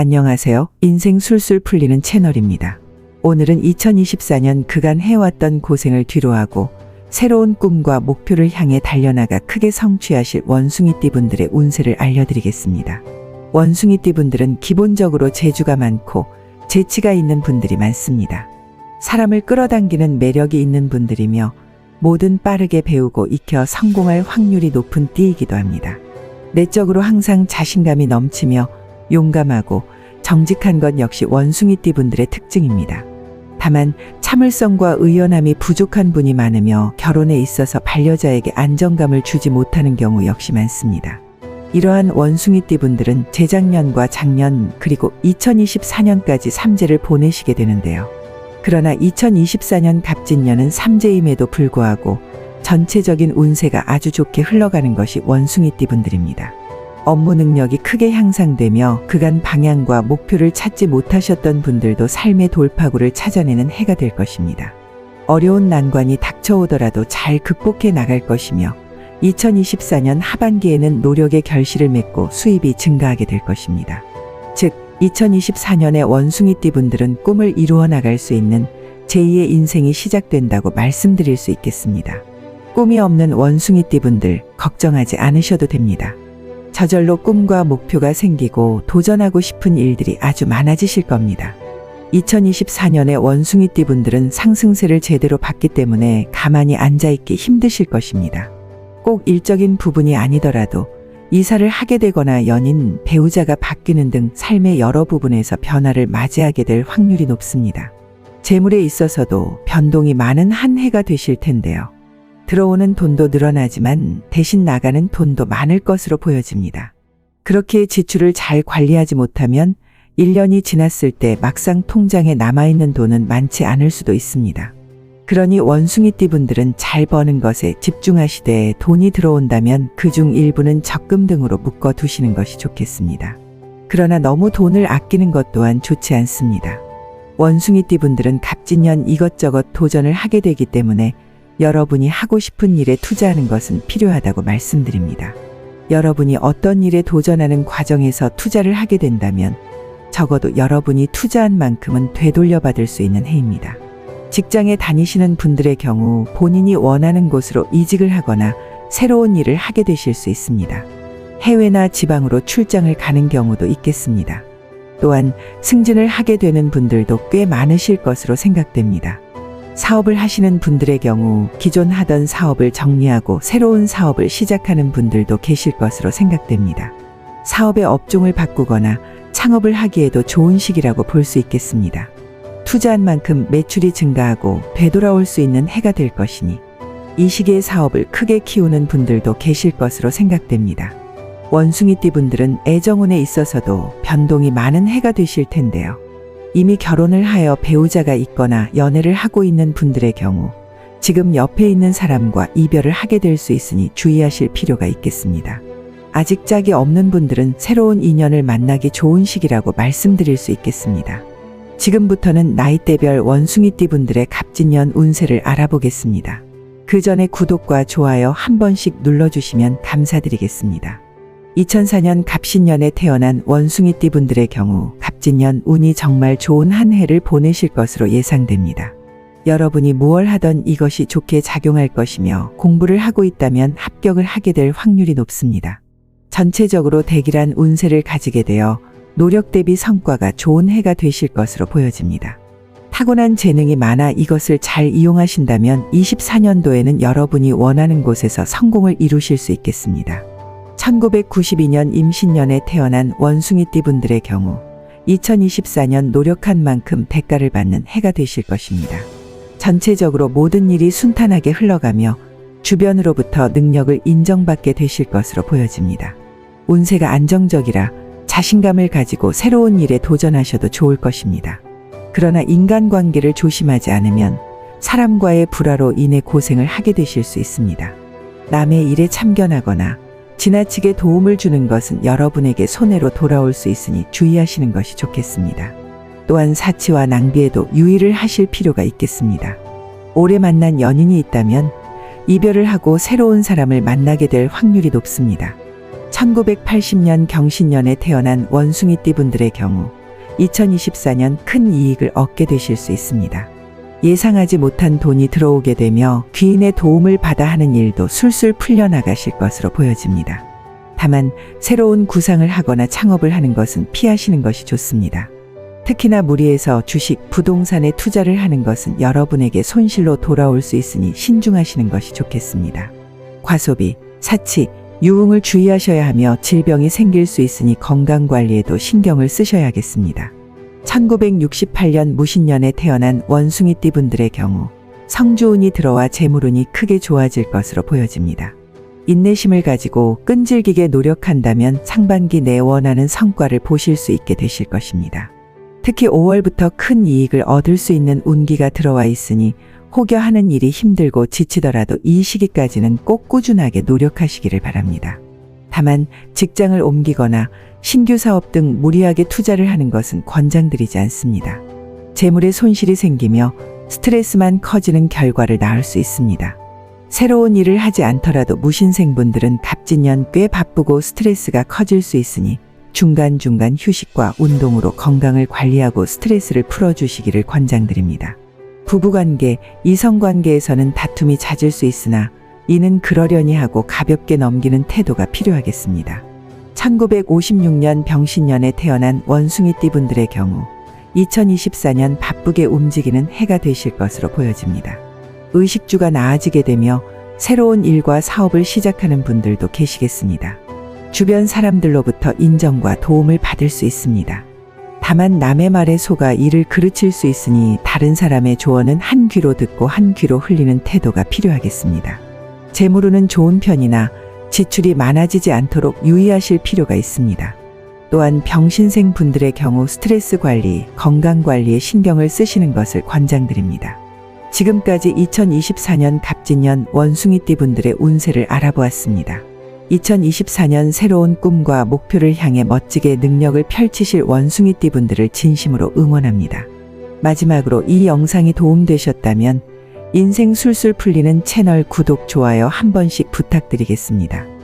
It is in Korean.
안녕하세요. 인생 술술 풀리는 채널입니다. 오늘은 2024년 그간 해왔던 고생을 뒤로하고 새로운 꿈과 목표를 향해 달려나가 크게 성취하실 원숭이띠 분들의 운세를 알려드리겠습니다. 원숭이띠 분들은 기본적으로 재주가 많고 재치가 있는 분들이 많습니다. 사람을 끌어당기는 매력이 있는 분들이며 뭐든 빠르게 배우고 익혀 성공할 확률이 높은 띠이기도 합니다. 내적으로 항상 자신감이 넘치며 용감하고 정직한 것 역시 원숭이띠 분들의 특징입니다. 다만 참을성과 의연함이 부족한 분이 많으며 결혼에 있어서 반려자에게 안정감을 주지 못하는 경우 역시 많습니다. 이러한 원숭이띠 분들은 재작년과 작년 그리고 2024년까지 삼재를 보내시게 되는데요. 그러나 2024년 갑진년은 삼재임에도 불구하고 전체적인 운세가 아주 좋게 흘러가는 것이 원숭이띠 분들입니다. 업무 능력이 크게 향상되며 그간 방향과 목표를 찾지 못하셨던 분들도 삶의 돌파구를 찾아내는 해가 될 것입니다. 어려운 난관이 닥쳐오더라도 잘 극복해 나갈 것이며 2024년 하반기에는 노력의 결실을 맺고 수입이 증가하게 될 것입니다. 즉, 2024년에 원숭이띠 분들은 꿈을 이루어 나갈 수 있는 제2의 인생이 시작된다고 말씀드릴 수 있겠습니다. 꿈이 없는 원숭이띠 분들 걱정하지 않으셔도 됩니다. 저절로 꿈과 목표가 생기고 도전하고 싶은 일들이 아주 많아지실 겁니다. 2024년에 원숭이띠 분들은 상승세를 제대로 받기 때문에 가만히 앉아있기 힘드실 것입니다. 꼭 일적인 부분이 아니더라도 이사를 하게 되거나 연인, 배우자가 바뀌는 등 삶의 여러 부분에서 변화를 맞이하게 될 확률이 높습니다. 재물에 있어서도 변동이 많은 한 해가 되실 텐데요. 들어오는 돈도 늘어나지만 대신 나가는 돈도 많을 것으로 보여집니다. 그렇게 지출을 잘 관리하지 못하면 1년이 지났을 때 막상 통장에 남아있는 돈은 많지 않을 수도 있습니다. 그러니 원숭이띠 분들은 잘 버는 것에 집중하시되 돈이 들어온다면 그 중 일부는 적금 등으로 묶어 두시는 것이 좋겠습니다. 그러나 너무 돈을 아끼는 것 또한 좋지 않습니다. 원숭이띠 분들은 갑진년 이것저것 도전을 하게 되기 때문에 여러분이 하고 싶은 일에 투자하는 것은 필요하다고 말씀드립니다. 여러분이 어떤 일에 도전하는 과정에서 투자를 하게 된다면 적어도 여러분이 투자한 만큼은 되돌려 받을 수 있는 해입니다. 직장에 다니시는 분들의 경우 본인이 원하는 곳으로 이직을 하거나 새로운 일을 하게 되실 수 있습니다. 해외나 지방으로 출장을 가는 경우도 있겠습니다. 또한 승진을 하게 되는 분들도 꽤 많으실 것으로 생각됩니다. 사업을 하시는 분들의 경우 기존 하던 사업을 정리하고 새로운 사업을 시작하는 분들도 계실 것으로 생각됩니다. 사업의 업종을 바꾸거나 창업을 하기에도 좋은 시기라고 볼 수 있겠습니다. 투자한 만큼 매출이 증가하고 되돌아올 수 있는 해가 될 것이니 이 시기에 사업을 크게 키우는 분들도 계실 것으로 생각됩니다. 원숭이띠 분들은 애정운에 있어서도 변동이 많은 해가 되실 텐데요. 이미 결혼을 하여 배우자가 있거나 연애를 하고 있는 분들의 경우 지금 옆에 있는 사람과 이별을 하게 될 수 있으니 주의하실 필요가 있겠습니다. 아직 짝이 없는 분들은 새로운 인연을 만나기 좋은 시기라고 말씀드릴 수 있겠습니다. 지금부터는 나이대별 원숭이띠 분들의 갑진년 운세를 알아보겠습니다. 그 전에 구독과 좋아요 한 번씩 눌러주시면 감사드리겠습니다. 2004년 갑신년에 태어난 원숭이띠 분들의 경우 갑진년 운이 정말 좋은 한 해를 보내실 것으로 예상됩니다. 여러분이 무얼 하던 이것이 좋게 작용할 것이며 공부를 하고 있다면 합격을 하게 될 확률이 높습니다. 전체적으로 대기란 운세를 가지게 되어 노력 대비 성과가 좋은 해가 되실 것으로 보여집니다. 타고난 재능이 많아 이것을 잘 이용하신다면 24년도에는 여러분이 원하는 곳에서 성공을 이루실 수 있겠습니다. 1992년 임신년에 태어난 원숭이띠 분들의 경우 2024년 노력한 만큼 대가를 받는 해가 되실 것입니다. 전체적으로 모든 일이 순탄하게 흘러가며 주변으로부터 능력을 인정받게 되실 것으로 보여집니다. 운세가 안정적이라 자신감을 가지고 새로운 일에 도전하셔도 좋을 것입니다. 그러나 인간관계를 조심하지 않으면 사람과의 불화로 인해 고생을 하게 되실 수 있습니다. 남의 일에 참견하거나 지나치게 도움을 주는 것은 여러분에게 손해로 돌아올 수 있으니 주의하시는 것이 좋겠습니다. 또한 사치와 낭비에도 유의를 하실 필요가 있겠습니다. 오래 만난 연인이 있다면 이별을 하고 새로운 사람을 만나게 될 확률이 높습니다. 1980년 경신년에 태어난 원숭이띠 분들의 경우 2024년 큰 이익을 얻게 되실 수 있습니다. 예상하지 못한 돈이 들어오게 되며 귀인의 도움을 받아 하는 일도 술술 풀려나가실 것으로 보여집니다. 다만 새로운 구상을 하거나 창업을 하는 것은 피하시는 것이 좋습니다. 특히나 무리해서 주식, 부동산에 투자를 하는 것은 여러분에게 손실로 돌아올 수 있으니 신중하시는 것이 좋겠습니다. 과소비, 사치, 유흥을 주의하셔야 하며 질병이 생길 수 있으니 건강 관리에도 신경을 쓰셔야겠습니다. 1968년 무신년에 태어난 원숭이띠 분들의 경우 성주운이 들어와 재물운이 크게 좋아질 것으로 보여집니다. 인내심을 가지고 끈질기게 노력한다면 상반기 내 원하는 성과를 보실 수 있게 되실 것입니다. 특히 5월부터 큰 이익을 얻을 수 있는 운기가 들어와 있으니 혹여 하는 일이 힘들고 지치더라도 이 시기까지는 꼭 꾸준하게 노력하시기를 바랍니다. 다만 직장을 옮기거나 신규 사업 등 무리하게 투자를 하는 것은 권장드리지 않습니다. 재물에 손실이 생기며 스트레스만 커지는 결과를 낳을 수 있습니다. 새로운 일을 하지 않더라도 무신생분들은 갑진년 꽤 바쁘고 스트레스가 커질 수 있으니 중간중간 휴식과 운동으로 건강을 관리하고 스트레스를 풀어주시기를 권장드립니다. 부부관계, 이성관계에서는 다툼이 잦을 수 있으나 이는 그러려니 하고 가볍게 넘기는 태도가 필요하겠습니다. 1956년 병신년에 태어난 원숭이띠 분들의 경우 2024년 바쁘게 움직이는 해가 되실 것으로 보여집니다. 의식주가 나아지게 되며 새로운 일과 사업을 시작하는 분들도 계시겠습니다. 주변 사람들로부터 인정과 도움을 받을 수 있습니다. 다만 남의 말에 속아 일을 그르칠 수 있으니 다른 사람의 조언은 한 귀로 듣고 한 귀로 흘리는 태도가 필요하겠습니다. 재물운은 좋은 편이나 지출이 많아지지 않도록 유의하실 필요가 있습니다. 또한 병신생 분들의 경우 스트레스 관리, 건강 관리에 신경을 쓰시는 것을 권장드립니다. 지금까지 2024년 갑진년 원숭이띠 분들의 운세를 알아보았습니다. 2024년 새로운 꿈과 목표를 향해 멋지게 능력을 펼치실 원숭이띠 분들을 진심으로 응원합니다. 마지막으로 이 영상이 도움되셨다면 인생 술술 풀리는 채널 구독, 좋아요 한 번씩 부탁드리겠습니다.